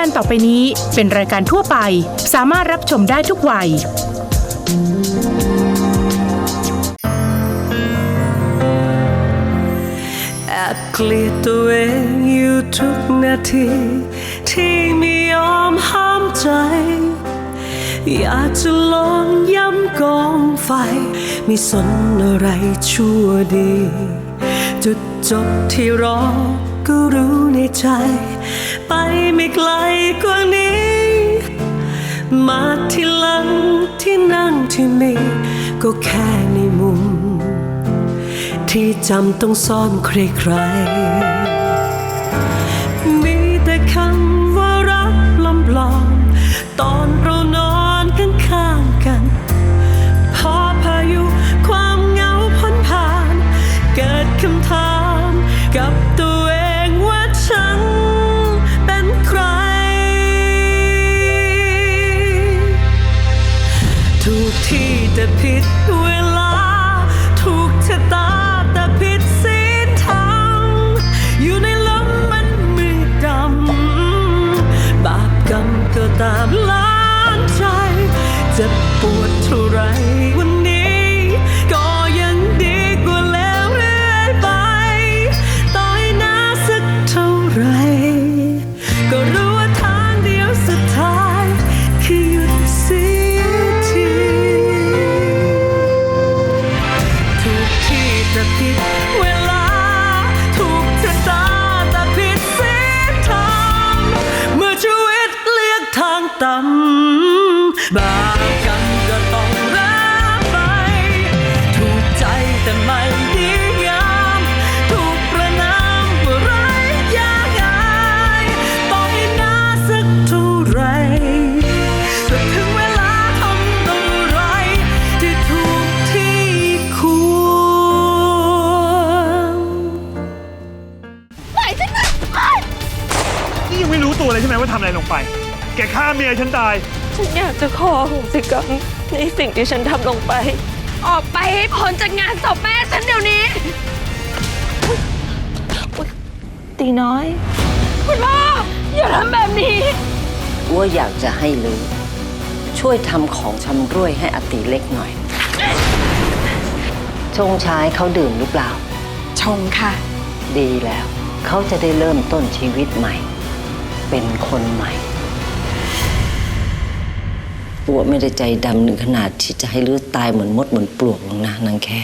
การต่อไปนี้เป็นรายการทั่วไป สามารถรับชมได้ทุกวัย แอบเกลียดตัวเองอยู่ทุกนาที ที่ไม่ยอมห้ามใจ อยากจะลองย้ำกองไฟ ไม่สนอะไรชั่วดี จุดจบที่รอก็รู้ในใจ ไป มาที่หลังที่นั่งที่มีก็แค่ในมุม ที่จำต้องซ่อนใครๆ ไหมว่าทำอะไรลงไป แกฆ่าเมียฉันตาย ฉันอยากจะขอโหสิกรรมในสิ่งที่ฉันทำลงไป ออกไปให้พ้นจากงานศพแม่ฉันเดี๋ยวนี้ ตีน้อย คุณพ่อ อย่าทำแบบนี้ ว่าอยากจะให้ลือ ช่วยทำของชำร่วยให้อติเล็กหน่อย ชงชายเขาดื่มหรือเปล่า ชงค่ะ ดีแล้ว เขาจะได้เริ่มต้นชีวิตใหม่ เป็นคนใหม่อัวไม่ได้ใจดำถึงขนาดที่จะให้ลือตายเหมือนมดเหมือนปลวกหรอกนะนางแค่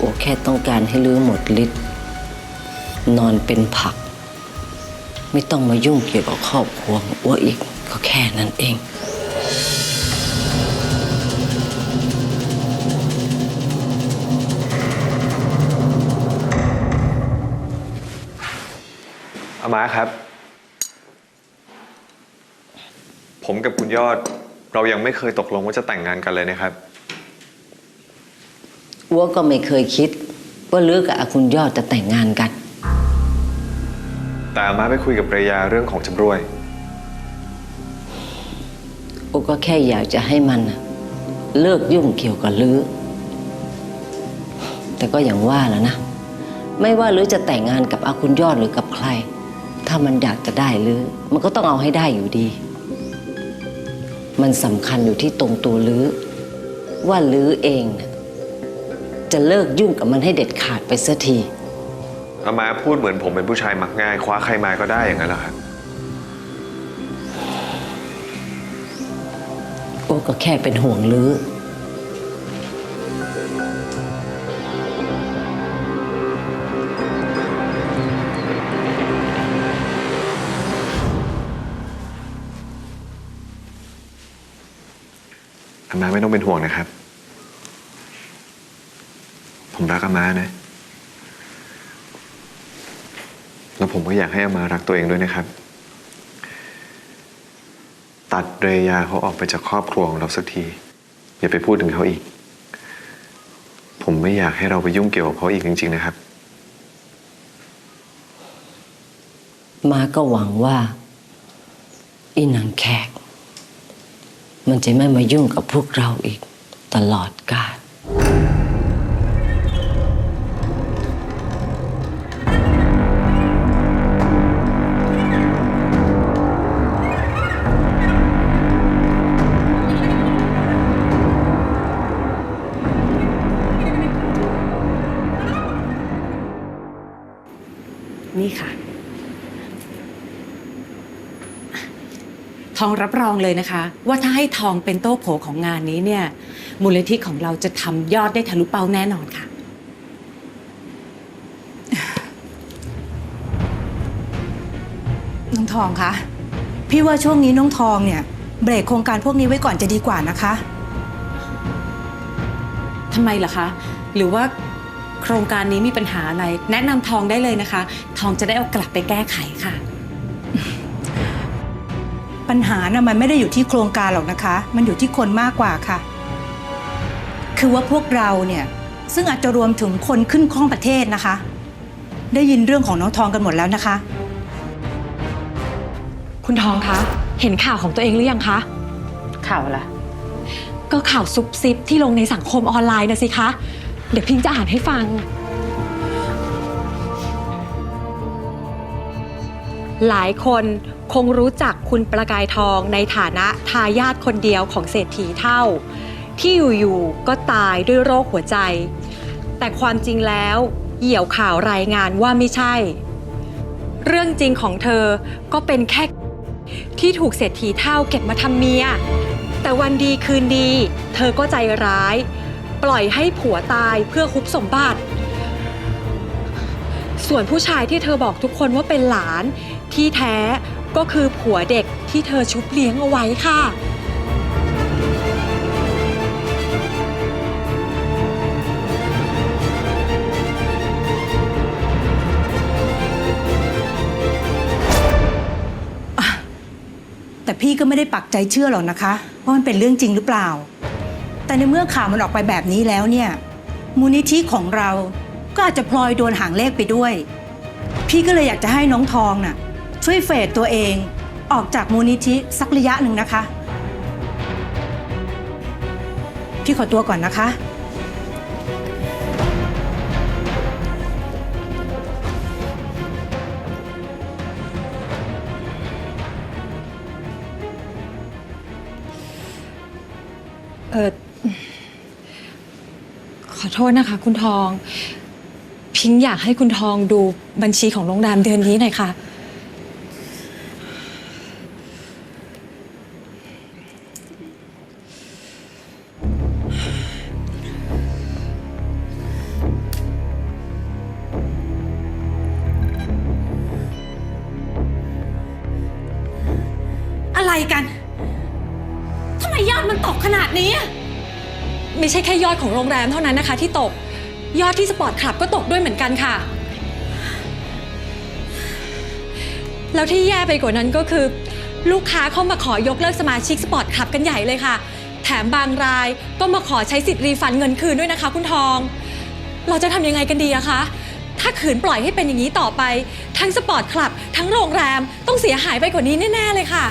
อัวแค่ต้องการให้ลือหมดฤทธิ์นอนเป็นผัก ไม่ต้องมายุ่งเกี่ยวกับครอบครัวของอัวอีกก็แค่นั้นเอง อามาครับ ผมกับคุณยอดเรายังไม่เคยตกลงว่าจะแต่งงานกันเลยนะครับ อัวก็ไม่เคยคิด ว่าลือกับอาคุณยอดจะแต่งงานกัน แต่อามาไปคุยกับเรยาเรื่องของจำรวย อัวก็แค่อยากจะให้มันน่ะเลิกยุ่งเกี่ยวกับลือ แต่ก็อย่างว่าแล้วนะ ไม่ว่าลือจะแต่งงานกับอาคุณยอดหรือกับใคร ถ้ามันอยากจะได้ลือ มันก็ต้องเอาให้ได้อยู่ดี มันสำคัญอยู่ที่ตรงตัวลือ ว่าลือเองน่ะจะเลิกยุ่งกับมันให้เด็ดขาดไปเสียที อามาพูดเหมือนผมเป็นผู้ชายมักง่าย คว้าใครมาก็ได้อย่างนั้นเหรอครับ โอ้ก็แค่เป็นห่วงลือ อามาไม่ต้องเป็นห่วงนะครับ ผมรักอามานะ แล้วผมก็อยากให้อามารักตัวเองด้วยนะครับ ตัดเรยาเขาออกไปจากครอบครัวของเราสักที อย่าไปพูดถึงเขาอีก ผมไม่อยากให้เราไปยุ่งเกี่ยวกับเขาอีกจริง ๆ นะครับ มาก็หวังว่าอีนางแขก มันจะไม่มายุ่งกับพวกเราอีกตลอดกาล รับรองเลยนะคะ ว่าถ้าให้ทองเป็นโต้โผของงานนี้เนี่ย มูลนิธิของเราจะทำยอดได้ทะลุเป้าแน่นอนค่ะ น้องทองคะ พี่ว่าช่วงนี้น้องทองเนี่ย เบรกโครงการพวกนี้ไว้ก่อนจะดีกว่านะคะทำไมล่ะคะ หรือว่าโครงการนี้มีปัญหาอะไร แนะนำทองได้เลยนะคะ ทองจะได้เอากลับไปแก้ไขค่ะ ปัญหาน่ะมันไม่ได้อยู่ที่โครงการหรอกนะคะ มันอยู่ที่คนมากกว่าค่ะ คือว่าพวกเราเนี่ยซึ่งอาจจะรวมถึงคนขึ้นคล่องประเทศนะคะ ได้ยินเรื่องของน้องทองกันหมดแล้วนะคะ คุณทองคะ เห็นข่าวของตัวเองหรือยังคะ ข่าวละก็ข่าวซุบซิบที่ลงในสังคมออนไลน์นะสิคะ เดี๋ยวพิงจะอ่านให้ฟัง หลายคนคงรู้จักคุณประกายทองในฐานะทายาทคนเดียวของเศรษฐีเท่า ที่อยู่ๆก็ตายด้วยโรคหัวใจ แต่ความจริงแล้วเหี่ยวข่าวรายงานว่าไม่ใช่ เรื่องจริงของเธอก็เป็นแค่ที่ถูกเศรษฐีเท่าเก็บมาทำเมีย แต่วันดีคืนดี เธอก็ใจร้าย ปล่อยให้ผัวตายเพื่อคุบสมบัติ ส่วนผู้ชายที่เธอบอกทุกคนว่าเป็นหลาน ที่แท้ก็คือผัวเด็กที่เธอชุบเลี้ยงเอาไว้ค่ะ แต่พี่ก็ไม่ได้ปักใจเชื่อหรอกนะคะ ว่ามันเป็นเรื่องจริงหรือเปล่า แต่ในเมื่อข่าวมันออกไปแบบนี้แล้วเนี่ย มูลนิธิของเราก็อาจจะพลอยโดนหางเลขไปด้วย พี่ก็เลยอยากจะให้น้องทองน่ะ ช่วยเฟดตัวเอง ออกจากมูลนิธิสักระยะหนึ่งนะคะ พี่ขอตัวก่อนนะคะ เออขอโทษนะคะ คุณทอง พิงค์อยากให้คุณทองดูบัญชีของโรงแรมเดือนนี้หน่อยค่ะ อะไรกัน ทำไมยอดมันตกขนาดนี้ ไม่ใช่แค่ยอดของโรงแรมเท่านั้นนะคะ ที่ตก ยอดที่สปอร์ตคลับก็ตกด้วยเหมือนกันค่ะ แล้วที่แย่ไปกว่านั้นก็คือ ลูกค้าเข้ามาขอยกเลิกสมาชิกสปอร์ตคลับกันใหญ่เลยค่ะ แถมบางรายก็มาขอใช้สิทธิ์รีฟันเงินคืนด้วยนะคะ คุณทอง เราจะทำยังไงกันดีอะคะ ถ้าขืนปล่อยให้เป็นอย่างนี้ต่อไป ทั้งสปอร์ตคลับ ทั้งโรงแรมต้องเสียหายไปกว่านี้แน่ ๆ เลยค่ะ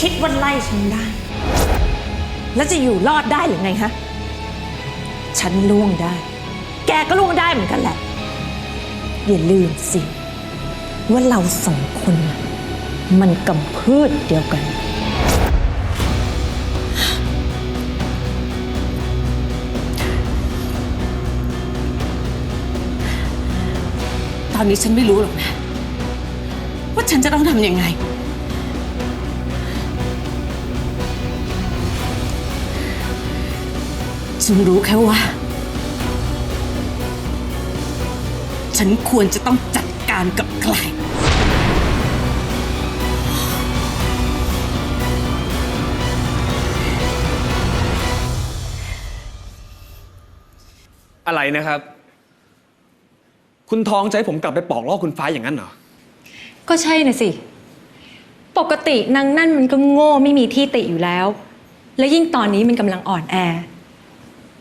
คิดว่าไล่ฉันได้ แล้วจะอยู่รอดได้หรือไงฮะ ฉันล่วงได้ แกก็ล่วงได้เหมือนกันแหละ อย่าลืมสิ ว่าเราสองคนน่ะมันกำพืชเดียวกัน ตอนนี้ฉันไม่รู้หรอกนะ ว่าฉันจะต้องทำยังไง ฉันรู้แค่ว่า ฉันควรจะต้องจัดการกับใคร อะไรนะครับ คุณทองจะให้ผมกลับไปปอกล่อคุณฟ้าอย่างนั้นเหรอ ก็ใช่นะสิ ปกตินางนั่นมันก็โง่ไม่มีที่ติอยู่แล้ว และยิ่งตอนนี้มันกำลังอ่อนแอ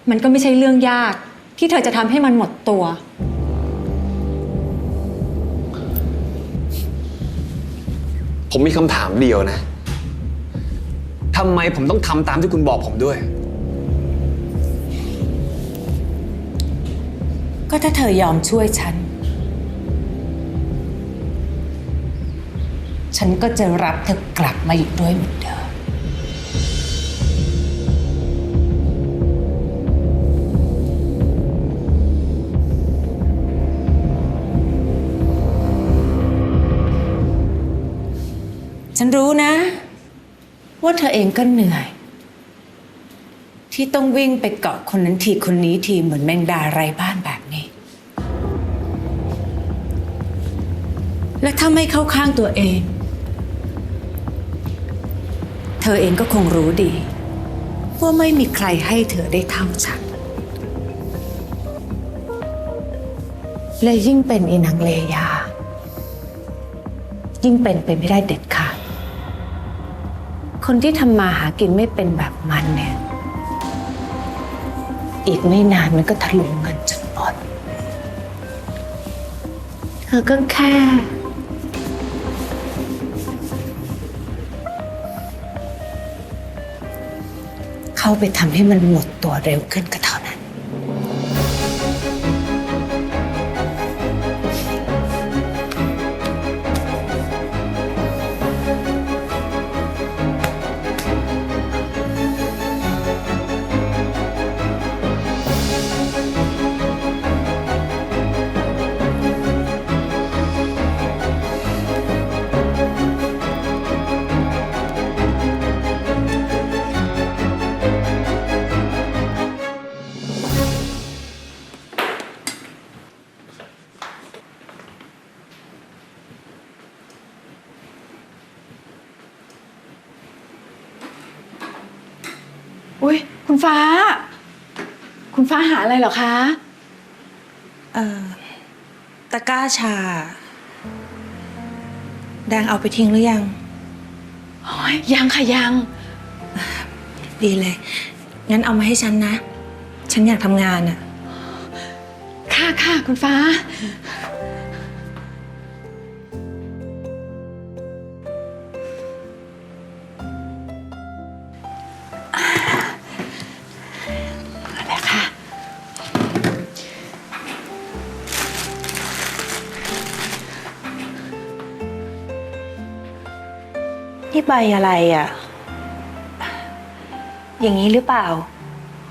มันก็ไม่ใช่เรื่องยาก ที่เธอจะทำให้มันหมดตัว ผมมีคำถามเดียวนะทำไมผมต้องทำตามที่คุณบอกผมด้วย ก็ถ้าเธอยอมช่วยฉัน ฉันก็จะรับเธอกลับมาอยู่ด้วยเหมือนเดิม รู้นะ ว่าเธอเองก็เหนื่อย ที่ต้องวิ่งไปเกาะคนนั้นทีคนนี้ทีเหมือนแมงดาไร้บ้านแบบนี้ และถ้าไม่เข้าข้างตัวเอง เธอเองก็คงรู้ดี ว่าไม่มีใครให้เธอได้เท่าฉัน และยิ่งเป็นอีนางเลยา ยิ่งเป็นไปไม่ได้เด็ดขาด คนที่ทำมาหากินไม่เป็นแบบมันเนี่ย อีกไม่นานมันก็ทะลุเงินจนหมดเธอก็แค่ เข้าไปทำให้มันหมดตัวเร็วขึ้นก็เท่านั้นอุ้ย คุณฟ้า คุณฟ้าหาอะไรเหรอคะ เออตะกร้าชา แดงเอาไปทิ้งหรือยัง โอ้ยยังค่ะยัง ดีเลย งั้นเอามาให้ฉันนะ ฉันอยากทำงานอะ ค่ะค่ะคุณฟ้า ใบอะไรอะอย่างนี้หรือเปล่า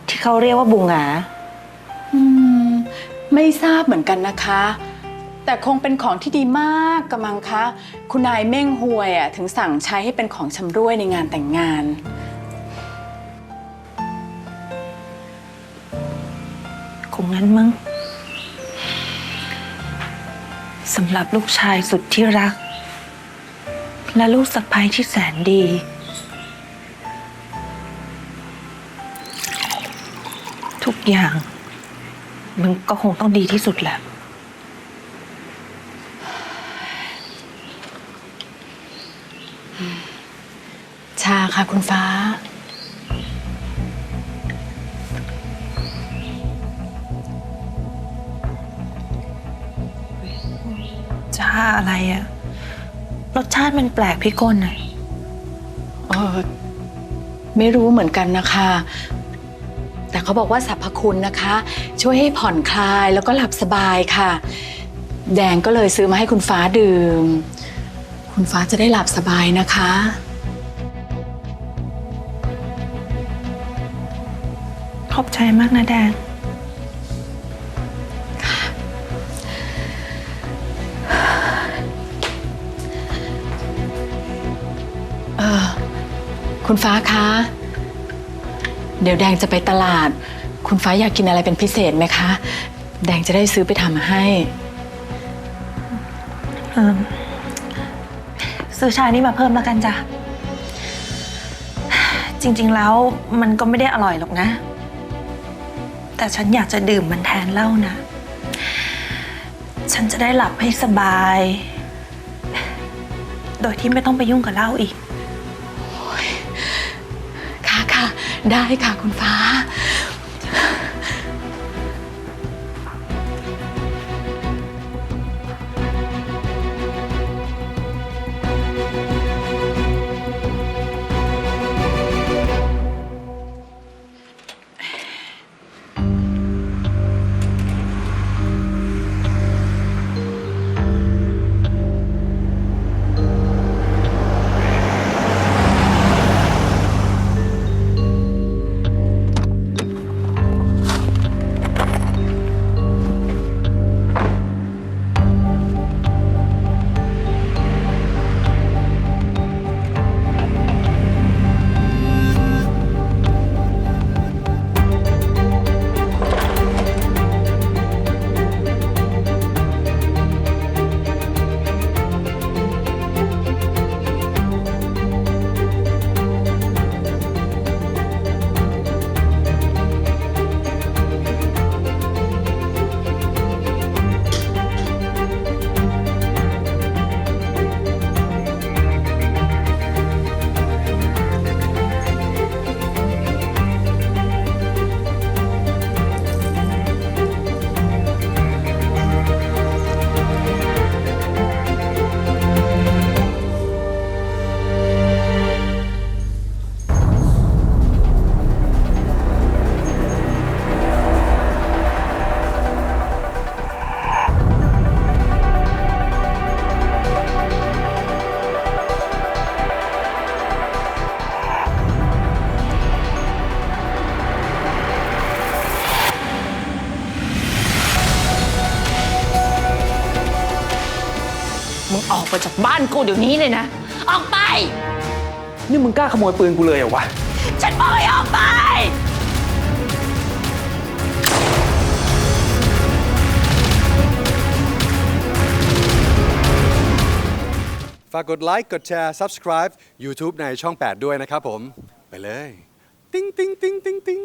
ที่เขาเรียกว่าบุงหงาอืม ไม่ทราบเหมือนกันนะคะ แต่คงเป็นของที่ดีมากกระมังคะ คุณนายเม่งหวยอะถึงสั่งใช้ให้เป็นของชำร่วยในงานแต่งงาน คงงั้นมั้งสำหรับลูกชายสุดที่รัก และลูกสะใภ้ที่แสนดี ทุกอย่าง มันก็คงต้องดีที่สุดแหละ ชาค่ะคุณฟ้าจ้าอะไรอะ รสชาติมันแปลกพิกลอะเออไม่รู้เหมือนกันนะคะ แต่เขาบอกว่าสรรพคุณนะคะ ช่วยให้ผ่อนคลายแล้วก็หลับสบายค่ะ แดงก็เลยซื้อมาให้คุณฟ้าดื่ม คุณฟ้าจะได้หลับสบายนะคะ ขอบใจมากนะแดง คุณฟ้าคะ เดี๋ยวแดงจะไปตลาด คุณฟ้าอยากกินอะไรเป็นพิเศษไหมคะ แดงจะได้ซื้อไปทำให้เอิ่มซื้อชานี่มาเพิ่มแล้วกันจ้ะ จริงๆแล้วมันก็ไม่ได้อร่อยหรอกนะ แต่ฉันอยากจะดื่มมันแทนเหล้านะ ฉันจะได้หลับให้สบาย โดยที่ไม่ต้องไปยุ่งกับเหล้าอีก ได้ค่ะคุณฟ้า เดี๋ยวนี้เลยนะ ออกไป นี่มึงกล้าขโมยปืนกูเลยเหรอวะ ฉันบอกให้ออกไป ฝากกดไลค์ กดแชร์ subscribe YouTube ในช่อง 8 ด้วยนะครับผม ไปเลย ติ๊งติ๊งติ๊งติ๊งติ๊ง